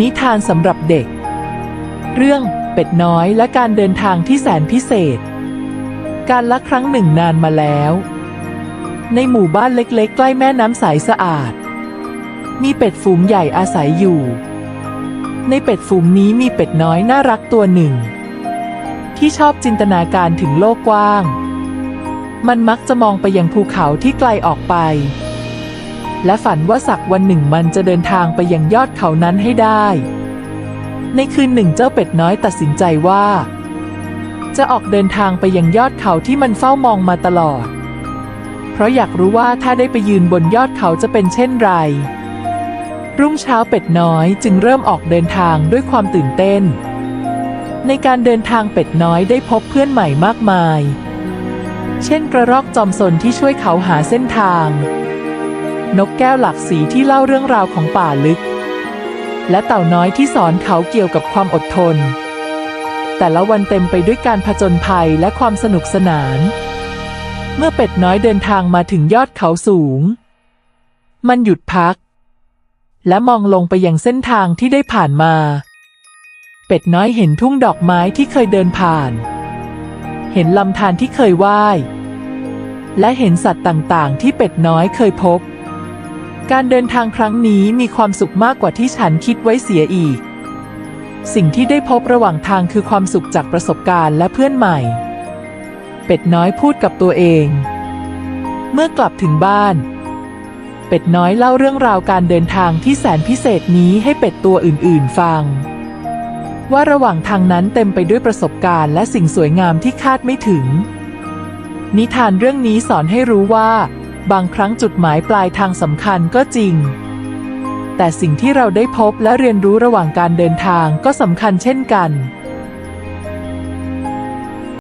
นิทานสำหรับเด็ก เรื่องเป็ดน้อยและการเดินทางที่แสนพิเศษ การละครั้งหนึ่งนานมาแล้ว ในหมู่บ้านเล็กๆ ใกล้แม่น้ำใสสะอาด มีเป็ดฝูงใหญ่อาศัยอยู่ ในเป็ดฝูงนี้มีเป็ดน้อยน่ารักตัวหนึ่ง ที่ชอบจินตนาการถึงโลกกว้าง มันมักจะมองไปยังภูเขาที่ไกลออกไป และฝันว่าสักวันหนึ่งมันจะเดินทางไปยังยอดเขานั้นให้ได้ ในคืนหนึ่งเจ้าเป็ดน้อยตัดสินใจว่า จะออกเดินทางไปยังยอดเขาที่มันเฝ้ามองมาตลอด เพราะอยากรู้ว่าถ้าได้ไปยืนบนยอดเขาจะเป็นเช่นไร รุ่งเช้าเป็ดน้อยจึงเริ่มออกเดินทางด้วยความตื่นเต้น ในการเดินทางเป็ดน้อยได้พบเพื่อนใหม่มากมาย เช่นกระรอกจอมสนที่ช่วยเขาหาเส้นทาง นกแก้วหลักสีที่เล่าเรื่องราวของป่าลึก และเต่าน้อยที่สอนเขาเกี่ยวกับความอดทน แต่ละวันเต็มไปด้วยการผจญภัยและความสนุกสนาน เมื่อเป็ดน้อยเดินทางมาถึงยอดเขาสูง มันหยุดพัก และมองลงไปยังเส้นทางที่ได้ผ่านมา เป็ดน้อยเห็นทุ่งดอกไม้ที่เคยเดินผ่าน เห็นลำธารที่เคยว่ายและเห็นสัตว์ต่างๆ ที่เป็ดน้อยเคยพบ การเดินทางครั้งนี้มีความสุขมากกว่าที่ฉันคิดไว้เสียอีก สิ่งที่ได้พบระหว่างทางคือความสุขจากประสบการณ์และเพื่อนใหม่ เป็ดน้อยพูดกับตัวเอง เมื่อกลับถึงบ้าน เป็ดน้อยเล่าเรื่องราวการเดินทางที่แสนพิเศษนี้ให้เป็ดตัวอื่น ๆ ฟัง ว่าระหว่างทางนั้นเต็มไปด้วยประสบการณ์และสิ่งสวยงามที่คาดไม่ถึง นิทานเรื่องนี้สอนให้รู้ว่า บางครั้งจุดหมายปลายทางสำคัญก็จริง แต่สิ่งที่เราได้พบและเรียนรู้ระหว่างการเดินทางก็สำคัญเช่นกัน